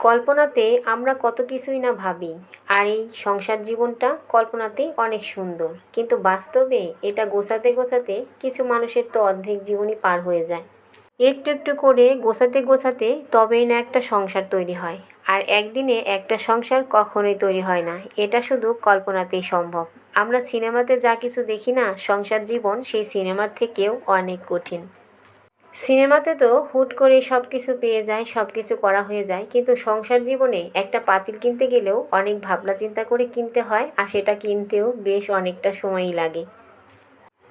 কল্পনাতে আমরা কত কিছুই না ভাবি। আর এই সংসার জীবনটা কল্পনাতেই অনেক সুন্দর। কিন্তু বাস্তবে এটা গোছাতে গোছাতে কিছু মানুষের তো অর্ধেক জীবনই পার হয়ে যায়। একটু একটু করে গোছাতে গোছাতে তবেই না একটা সংসার তৈরি হয়। আর একদিনে একটা সংসার কখনোই তৈরি হয় না। এটা শুধু কল্পনাতেই সম্ভব। আমরা সিনেমাতে যা কিছু দেখি না, সংসার জীবন সেই সিনেমার থেকেও অনেক কঠিন। সিনেমাতে তো হুট করে সব কিছু পেয়ে যায় সব কিছু করা হয়ে যায়। কিন্তু সংসার জীবনে একটা পাতিল কিনতে গেলেও অনেক ভাবনা চিন্তা করে কিনতে হয় আর সেটা কিনতেও বেশ অনেকটা সময়ই লাগে।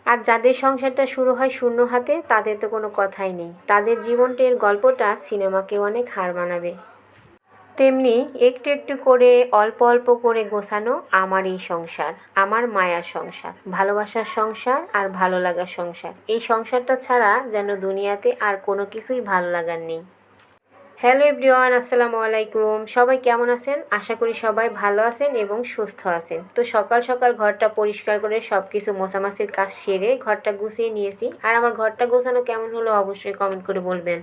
আর যাদের সংসারটা শুরু হয় শূন্য হাতে, তাদের তো কোনো কথাই নেই। তাদের জীবনটের গল্পটা সিনেমাকে অনেক হার মানাবে। তেমনি একটু একটু করে, অল্প অল্প করে গোছানো আমার এই সংসার, আমার মায়ার সংসার, ভালোবাসার সংসার আর ভালো লাগার সংসার। এই সংসারটা ছাড়া যেন দুনিয়াতে আর কোনো কিছুই ভালো লাগার নেই। হ্যালো এভরিওয়ান, আসসালামু আলাইকুম। সবাই কেমন আছেন? আশা করি সবাই ভালো আছেন এবং সুস্থ আছেন। তো সকাল সকাল ঘরটা পরিষ্কার করে সব কিছু মোছামাছির কাজ সেরে ঘরটা গুছিয়ে নিয়েছি। আর আমার ঘরটা গোছানো কেমন হলো অবশ্যই কমেন্ট করে বলবেন।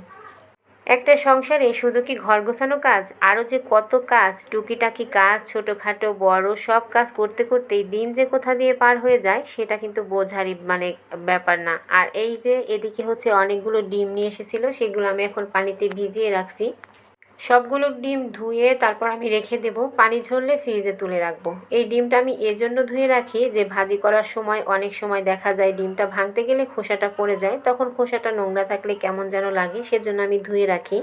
একটা সংসারে শুধু কি ঘর গোছানো কাজ? আরও যে কত কাজ, টুকিটাকি কাজ, ছোটোখাটো, বড় সব কাজ করতে করতেই দিন যে কোথা দিয়ে পার হয়ে যায়, সেটা কিন্তু বোঝারই মানে ব্যাপার না। আর এই যে এদিকে হচ্ছে অনেকগুলো ডিম নিয়ে এসেছিল, সেগুলো আমি এখন পানিতে ভিজিয়ে রাখছি। সবগুলো ডিম ধুয়ে তারপর আমি রেখে দেব, পানি ঝরলে ফ্রিজে তুলে রাখব। এই ডিমটা আমি এজন্য ধুয়ে রাখি যে ভাজি করার সময় অনেক সময় দেখা যায় ডিমটা ভাঙতে গেলে খোসাটা পড়ে যায়, তখন খোসাটা নোংরা থাকলে কেমন যেন লাগে, সেজন্য আমি ধুয়ে রাখি।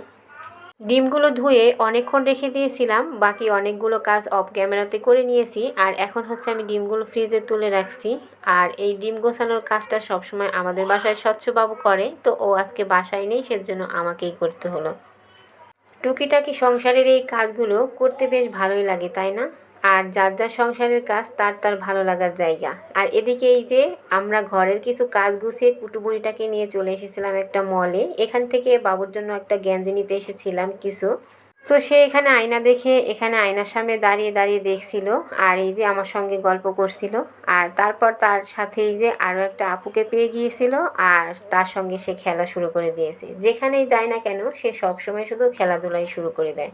ডিমগুলো ধুয়ে অনেকক্ষণ রেখে দিয়েছিলাম, বাকি অনেকগুলো কাজ অফ ক্যামেরাতে করে নিয়েছি, আর এখন হচ্ছে আমি ডিমগুলো ফ্রিজে তুলে রাখছি। আর এই ডিম গোছানোর কাজটা সবসময় আমাদের বাসায় স্বচ্ছবাবু করে, তো ও আজকে বাসায় নেই, সেজন্য আমাকেই করতে হলো। টুকিটাকি সংসারের এই কাজগুলো করতে বেশ ভালোই লাগে, তাই না? আর যার যার সংসারের কাজ, তার তার ভালো লাগার জায়গা। আর এদিকে এই যে আমরা ঘরের কিছু কাজ গুছিয়ে কুটুবুড়িটাকে নিয়ে চলে এসেছিলাম একটা মলে এখান থেকে বাবুর জন্য একটা গ্যাঞ্জি নিতে এসেছিলাম কিছু। তো সে এখানে আয়না দেখে এখানে আয়নার সামনে দাঁড়িয়ে দাঁড়িয়ে দেখছিল আর এই যে আমার সঙ্গে গল্প করছিল। আর তারপর তার সাথে এই যে আরও একটা আপুকে পেয়ে গিয়েছিল আর তার সঙ্গে সে খেলা শুরু করে দিয়েছে। যেখানেই যায় না কেন সে সবসময় শুধু খেলাধুলাই শুরু করে দেয়।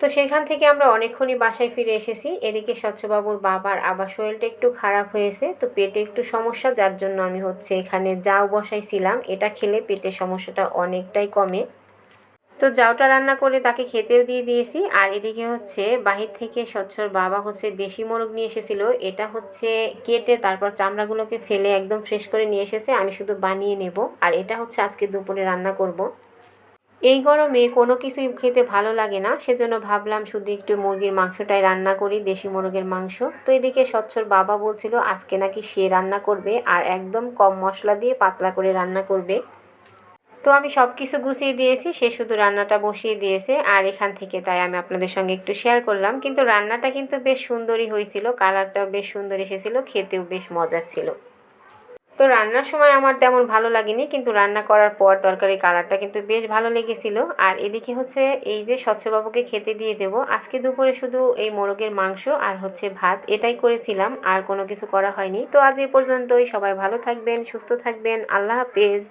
তো সেখান থেকে আমরা অনেকক্ষণই বাসায় ফিরে এসেছি। এদিকে স্বচ্ছবাবুর বাবার আবার শরীরটা একটু খারাপ হয়েছে, তো পেটে একটু সমস্যা, যার জন্য আমি হচ্ছে এখানে যাও বসাইছিলাম। এটা খেলে পেটের সমস্যাটা অনেকটাই কমে। তো যাওটা রান্না করে তাকে খেতেও দিয়ে দিয়েছি। আর এদিকে হচ্ছে বাহির থেকে স্বচ্ছর বাবা হচ্ছে দেশি মোরগ নিয়ে এসেছিল। এটা হচ্ছে কেটে তারপর চামড়াগুলোকে ফেলে একদম ফ্রেশ করে নিয়ে এসেছে। আমি শুধু বানিয়ে নেব। আর এটা হচ্ছে আজকে দুপুরে রান্না করব। এই গরমে কোনো কিছুই খেতে ভালো লাগে না। সেজন্য ভাবলাম শুধু একটু মুরগির মাংসটাই রান্না করি, দেশি মুরগের মাংস। তো এদিকে স্বচ্ছর বাবা বলছিল, আজকে নাকি সে রান্না করবে। আর একদম কম মশলা দিয়ে পাতলা করে রান্না করবে। তো আমি সব কিছু গুছিয়ে দিয়েছি, সে শুধু রান্নাটা বসিয়ে দিয়েছে আর এখান থেকে তাই আমি আপনাদের সঙ্গে একটু শেয়ার করলাম। কিন্তু রান্নাটা কিন্তু বেশ সুন্দরই হয়েছিল কালারটাও বেশ সুন্দর এসেছিল, খেতেও বেশ মজার ছিল। তো রান্নার সময় আমার তেমন ভালো লাগেনি, কিন্তু রান্না করার পর তরকারি কালারটা কিন্তু বেশ ভালো লেগেছিল। আর এদিকে হচ্ছে এই যে স্বচ্ছবাবুকে খেতে দিয়ে দেব, আজকে দুপুরে শুধু এই মোরগের মাংস আর হচ্ছে ভাত এটাই করেছিলাম, আর কোনো কিছু করা হয়নি। তো আজ এ পর্যন্তই, সবাই ভালো থাকবেন, সুস্থ থাকবেন, আল্লাহ হাফেজ।